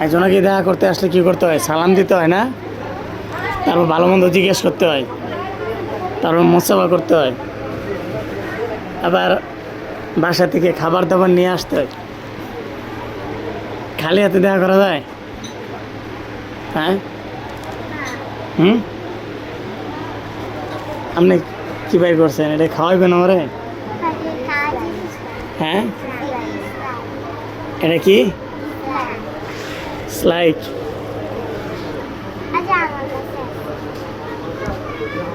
একজনকে দেখা করতে আসলে কি করতে হয়? সালাম দিতে হয় না? তারপর ভালো মন্দ জিজ্ঞেস করতে হয়। তারপর মোসাফা করতে হয়। আবার বাসা থেকে খাবার দাবার নিয়ে আসতে হয়। খালি হাতে দেখা করা যায়? হ্যাঁ? হুম? আপনি কি ভাই করছেন? এটা খাওয়াইবেন আমারে? হ্যাঁ? এটা কি? স্লাইক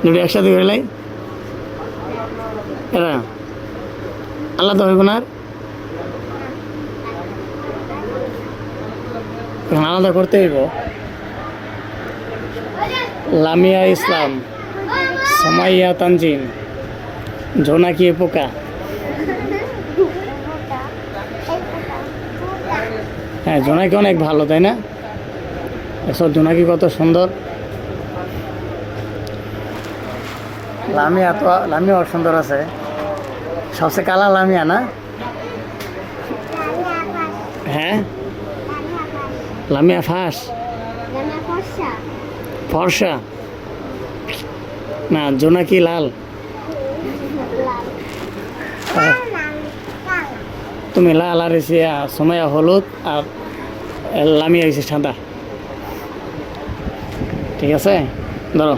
দুটো একসাথে করে লাই। এরা। আলাদা হইব না? এখন আলাদা করতে হইব। লামিয়া ইসলাম সমাইয়া তানজিম জোনাকি পোকা হ্যাঁ জোনাকি অনেক ভালো তাই না? এসব জোনাকি কত সুন্দর। লামিয়া তো লামিয়া অনেক সুন্দর আছে। সবচেয়ে কালা লামিয়া না? হ্যাঁ? লামিয়া ফাঁস? ফর্সা? না জোনাকি লাল। তুমি লাল আর সময় হলুদ আর লামিয়া হয়েছে সাদা। ঠিক আছে? ধরো।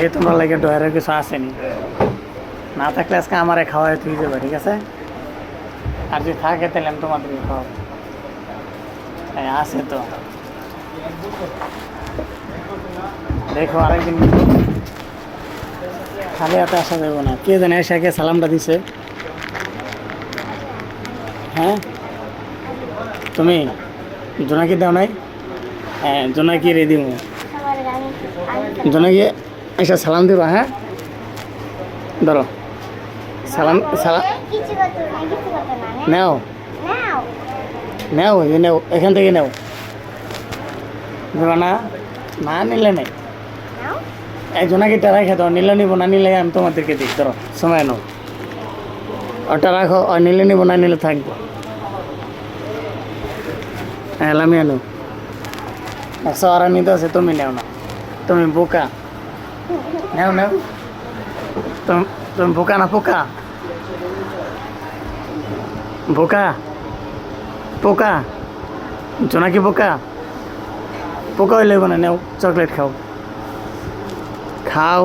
এই তোমরা লাগে ডয়ারের কিছু আসেনি না। থাকলে আজকে আমারে খাওয়াই তুই যাবে ঠিক আছে? আর যদি থাকে তাহলে আমি তোমাদেরকে খাওয়াবো। হ্যাঁ আছে তো। দেখো আরেকদিন। খালি হাতে আসা যাবে না। কে জানে এসে সালামটা দিছে? হ্যাঁ? তুমি জোনাকি দাও নাই? হ্যাঁ জোনাকি রেডি মো। জোনাকি, এসে সালাম দিবা হ্যাঁ? ধরো। সালাম সালাম নেও। নাও নেও, এখান থেকে নেও। না না নিলে নেই। একজনাকে টা রেখে দাও, নিলে নিব, না নিলে আমি তোমাদেরকে দিই। ধরো, সময় নাও। ওটা রাখো, আর নিলে নিব, না নিলে থাকব। হ্যাঁ আমি আনো একশো আর নিতে আছে, তুমি নেও না। তুমি বোকা। নেও নেও। তুমি তুমি বোকা না পোকা? বোকা? পোকা? জোনাকি পোকা? পোকা হইলে না নেও, চকলেট খাও। খাও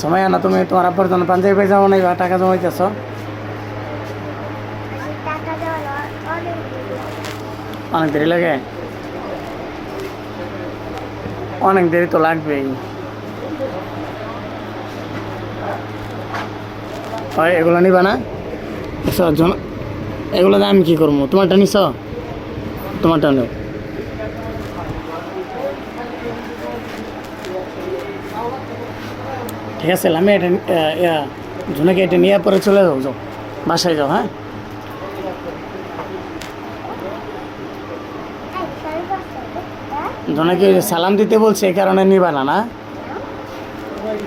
সময় না তুমি তোমার আব্বার জন্য পাঞ্জাবি পাইজামা নাই টাকা জমাইতেছ? অনেক দেরি লাগে? অনেক দেরি তো লাগবেই। এগুলো নিবা না? আচ্ছা, জন এগুলো আমি কী করব? তোমারটা নিছ? তোমারটা নেও। ঠিক আছে আমি এটা ঝুনাকে এটা নিয়ে পরে চলে যাও যাও। বাসায় যাও হ্যাঁ? জোনাকি সালাম দিতে বলছে, এই কারণে নিবা না না?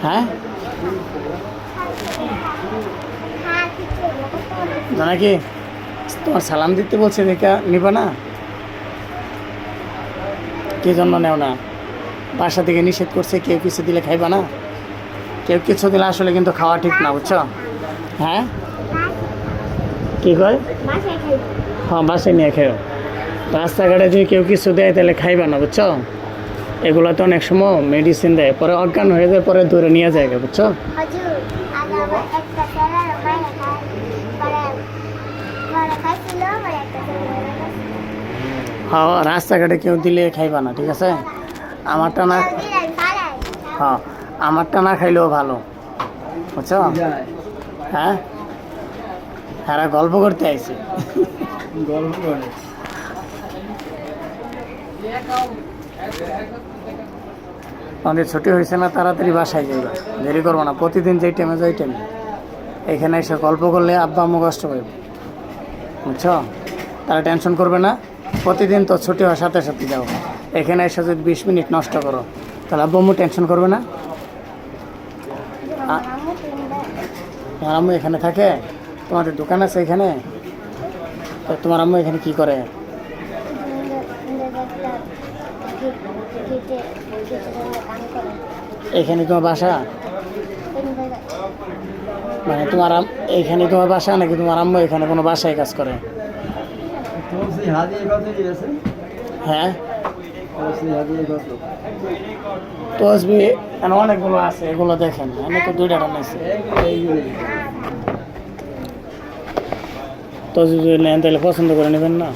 হ্যাঁ? জোনাকি তোমার সালাম দিতে বলছে দেখা নিবা না? কি জন্য নেও না? বাসা থেকে নিষেধ করছে, কেউ কিছু দিলে খাইবা না? কেউ কিছু দিলে আসলে কিন্তু খাওয়া ঠিক না, বুঝছ? হ্যাঁ? কি কয়? হ্যাঁ বাসে নিয়ে খেও। রাস্তাঘাটে যদি কেউ কিছু দেয় তাহলে খাইবা না, বুঝছ? এগুলো তো অনেক সময় মেডিসিন দেয়, পরে অজ্ঞান হয়ে যায়, পরে দূরে নিয়ে যায়, বুঝছ? হ্যাঁ রাস্তাঘাটে কেউ দিলে খাইবা না, ঠিক আছে? আমারটা না হ্যাঁ আমারটা না খাইলেও ভালো। বুঝছ? হ্যাঁ? হ্যাঁ গল্প করতে আইছি। আমাদের ছুটি হয়েছে না, তাড়াতাড়ি বাসায় যাইবা। দেরি করব না, প্রতিদিন যেই টাইমে যাই টাইমে এখানে এসে গল্প করলে আব্বা আম্মু কষ্ট পাইব। বুঝছ? তারা টেনশন করবে না। প্রতিদিন তো ছুটি হওয়ার সাথে সাথে যাও। এখানে এসে যদি বিশ মিনিট নষ্ট করো, তাহলে আম্মু টেনশন করবে না? তোমার আম্মু এখানে থাকে? তোমাদের দোকান আছে এখানে? তো তোমার আম্মু এখানে কি করে? এখানে তোমার বাসা? মানে তোমার এইখানে তোমার বাসা নাকি তোমার আম্মু এখানে কোনো বাসায় কাজ করে? হাদিয়ে কত দিয়েছে হ্যাঁ। তসবি এখানে অনেকগুলো আছে। এগুলো দেখেন আমি তো দুইটা টানাইছি তসবি যদি নেন তাহলে পছন্দ করে নেবেন না?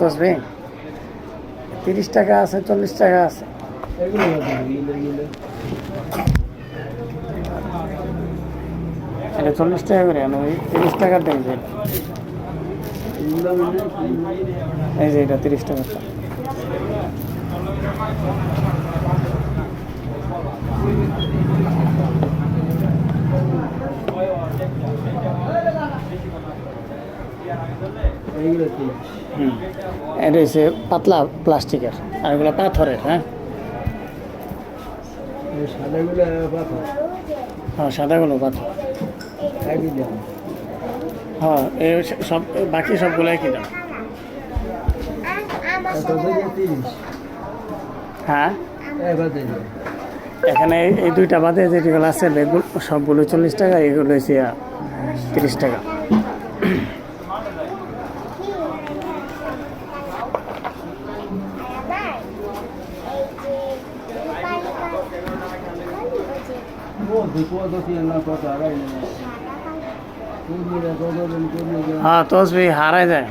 তসবি তিরিশ টাকা আছে চল্লিশ টাকা আছে। এটা চল্লিশ টাকা করে আমি তিরিশ টাকার এগুলো মানে এই যে এটা তিরিশ টাকা। এটা হচ্ছে পাতলা প্লাস্টিকের আর এগুলো পাথরের হ্যাঁ? সাদাগুলো পাথর। হ্যাঁ সাদাগুলো পাথর। একই দাম। হ্যাঁ সব বাকি সবগুলো একই দাম? আমার কত থেকে তিরিশ হ্যাঁ? এখানে এই- দুইটা বাদে যেগুলো আছে বেগুলো সবগুলো চল্লিশ টাকা, এগুলো হচ্ছে তিরিশ টাকা। কত দিয়ে না কত আড়াই না সাদা কাজ কুড়িটা কত দিন কুড়ি হ্যাঁ তসবি হারায় যায়।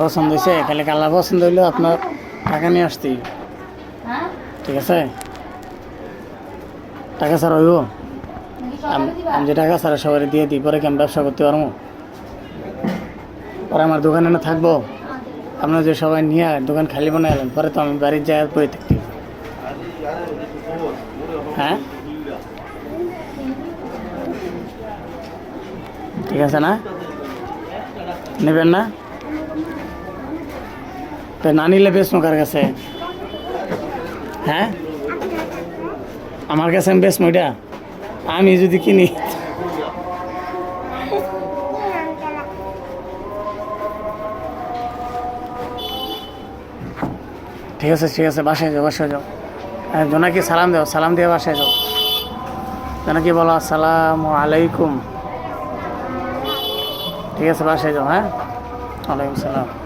পছন্দ হয়েছে? খালি কালার পছন্দ হইলে আপনার টাকা নিয়ে আসতেই ঠিক আছে? টাকা ছাড়া হইব? আম- যে টাকা ছাড়া সবাই দিয়ে দিই পরে কি আমি ব্যবসা করতে পারব? পরে আমার দোকানে না থাকব? আপনার যে সবাই নিয়ে দোকান খালি বানাই এলেন পরে তো আমি বাড়ির জায়গা পরে থাকতে হ্যাঁ? ঠিক আছে না? নেবেন না? তো না নিলে বেচবো কার কাছে। হ্যাঁ? আমার কাছে আমি বেচবো এটা। আমি যদি কিনি। ঠিক আছে ঠিক আছে, বাসায় যাও বাসায় যাও। জোনাকি সালাম দেওয়া সালাম দিয়ে বাসায় যাও। জোনাকি বলো, আসসালাম আলাইকুম। ঠিক আছে, বাসায় যাও হ্যাঁ? ওয়ালাইকুম সালাম।